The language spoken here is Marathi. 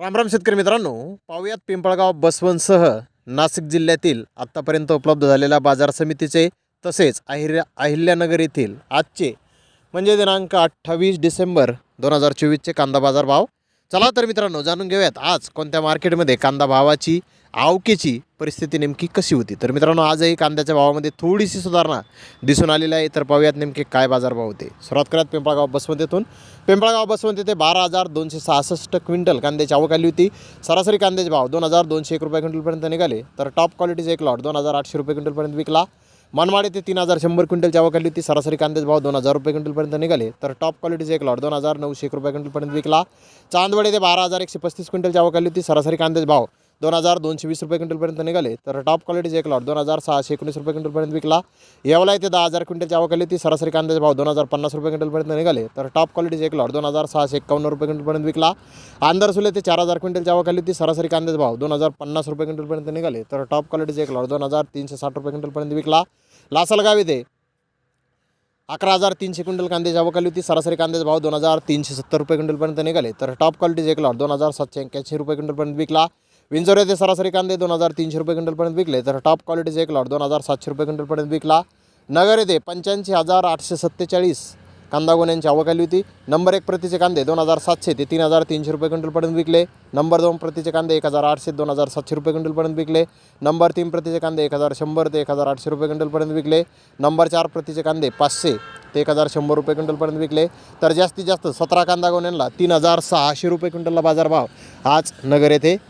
रामराम शेतकरी मित्रांनो पाहुयात पिंपळगाव बसवनसह नाशिक जिल्ह्यातील आत्तापर्यंत उपलब्ध झालेल्या बाजार समितीचे तसेच अहिर्या अहिल्यानगर येथील आजचे म्हणजे दिनांक अठ्ठावीस डिसेंबर दोन हजार चोवीसचे कांदा बाजार भाव. चला तर मित्रांनो जाणून घेऊयात आज कोणत्या मार्केटमध्ये कांदा भावाची आवकेची परिस्थिती नेमकी कशी होती? तर मित्रांनो आजही कांद्याच्या भावामध्ये थोडीशी सुधारणा दिसून आलेली आहे. तर पाहूयात नेमके काय बाजारभाव होते. सुरुवात करत पिंपळगाव बसमतीतून पिंपळगाव बसमती ते बारा हजार दोनशे सहासष्ट क्विंटल कांद्याची आवक आली होती. सरासरी कांद्याचे भाव दोन हजार दोनशे एक रुपये क्विंटलपर्यंत निघाले. तर टॉप क्वालिटीचे एक लॉट दोन हजार आठशे रुपये क्विंटलपर्यंत विकला. मनमाड येथे तीन हजार शंभर क्विंटलची आवक आली होती. सरासरी कांद्याचे भाव दोन हजार रुपये क्विंटलपर्यंत निघाले. तर टॉप क्वालिटीचे एक लॉट दोन हजार नऊशे एक रुपये क्विंटलपर्यंत विकला. चांदवड येथे बारा हजार एकशे पस्तीस क्विंटलची आवक आली होती. सरासरी कांद्याचे भाव दोन हजार दोनशे वीस रुपये क्विंटलपर्यंत निघाले. तर टॉप क्वालिटीचे एक लॉट दोन हजार सहाशे एकोणीस रुपये क्विंटलपर्यंत विकला. येवला येथे दहा हजार क्विंटलची आवक आली होती. सरासरी कांद्याचे भाव दोन हजार पन्नास रुपये क्विंटलपर्यंत निघाले. तर टॉप क्वालिटीचे एक लॉट दोन हजार सहाशे एकावन्न रुपये क्विंटलपर्यंत विकला. आंदरसुल येथे चार हजार क्विंटलची आवक आली होती. सरासरी कांद्याचे भाव दोन हजार पन्नास रुपये क्विंटलपर्यंत निघाले. तर टॉप क्वालिटीचे एक लॉट दोन हजार तीनशे साठ रुपये क्विंटलपर्यंत विकला. लासलगाव येथे अकरा हजार तीनशे क्विंटल कांद्याची आवक आली होती. सरासरी कांद्याचा भाव दोन हजार तीनशे सत्तर रुपये क्विंटलपर्यंत निघाले. तर टॉप क्वालिटीचे एक लॉट दोन हजार सातशे एक्याऐंशी रुपये क्विंटलपर्यंत विकला. विंजोर येथे सरासरी कांदे दोन हजार तीनशे रुपये क्विंटलपर्यंत विकले. तर टॉप क्वालिटीचे एक लॉट दोन हजार सातशे रुपये क्विंटलपर्यंत विकला. नगर येथे पंच्याऐंशी हजार आठशे सत्तेचाळीस कांदा गोण्यांची आवक आली होती. नंबर एक प्रतीचे कांदे दोन हजार सातशे ते तीन हजार तीनशे रुपये क्विंटलपर्यंत विकले. नंबर दोन प्रतीचे कांदे एक हजार आठशे दोन हजार सातशे रुपये क्विंटलपर्यंत विकले. नंबर तीन प्रतीचे कांदे एक हजार शंभर ते एक हजार आठशे रुपये क्विंटलपर्यंत विकले. नंबर चार प्रतीचे कांदे पाचशे ते एक हजार शंभर रुपये क्विंटलपर्यंत विकले. तर जास्तीत जास्त सतरा कांदा गोण्यांना तीन हजार सहाशे रुपये क्विंटलला बाजारभाव. आज नगर येथे